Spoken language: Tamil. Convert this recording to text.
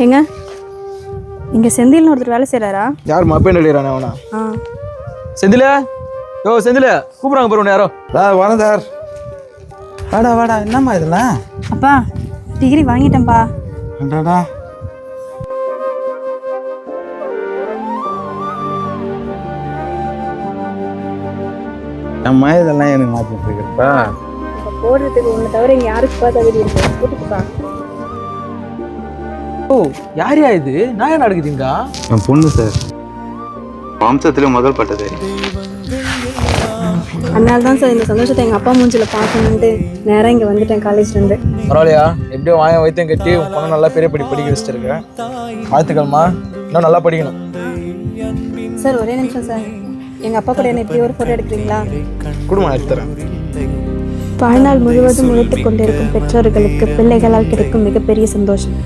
ஏங்க இங்கே செந்தில்னு ஒருத்தர் வேலை செய்கிறாரா யார் மப்பேன் எழுதுறானே அவனா? ஆ. செந்தில? யோ செந்தில கூப்பிடுறாங்க பாரு உன்னை யாரோ. சார் வணக்கம் சார். வாடா வாடா என்னம்மா இதெல்லாம்? அப்பா டிகிரி வாங்கிட்டேன்ப்பா. அடாடா. அம்மா இதெல்லாம் எனக்கு மாற்றிட்டு இருக்கிறப்பா போடுறதுக்கு ஒன்று தவிர இங்கே யாருக்கு பார்த்தா வெளியே இருக்கு? போட்டுக்குப்பா. ஓ யார் யா இது? நான் என்ன நடக்குதுங்க? என் பொண்ணு சார். வம்சத்துல முதல் பட்டது. அதனால தான் சார் இந்த சந்தோஷத்தை எங்கள் அப்பா மூஞ்சில் பார்க்கணுன்ட்டு நேராக இங்கே வந்துட்டேன் காலேஜ்லேருந்து பரவாயில்லையா? எப்படியோ வாய வைத்தியம் கட்டி பொண்ணை நல்லா பெரிய படி படிக்க வச்சிருக்கேன். வாழ்த்துக்கள்மா. இன்னும் நல்லா படிக்கணும். சார் ஒரே நிமிஷம் சார். எங்கள் அப்பா கூட என்ன இப்படி ஒரு ஃபோட்டோ எடுக்கிறீங்களா? குடும்பம் எடுத்து தரேன் வாழ்நாள் முழுவதும் உழைத்துக் கொண்டிருக்கும் பெற்றோர்களுக்கு பிள்ளைகளால் கிடைக்கும் மிகப்பெரிய சந்தோஷம்.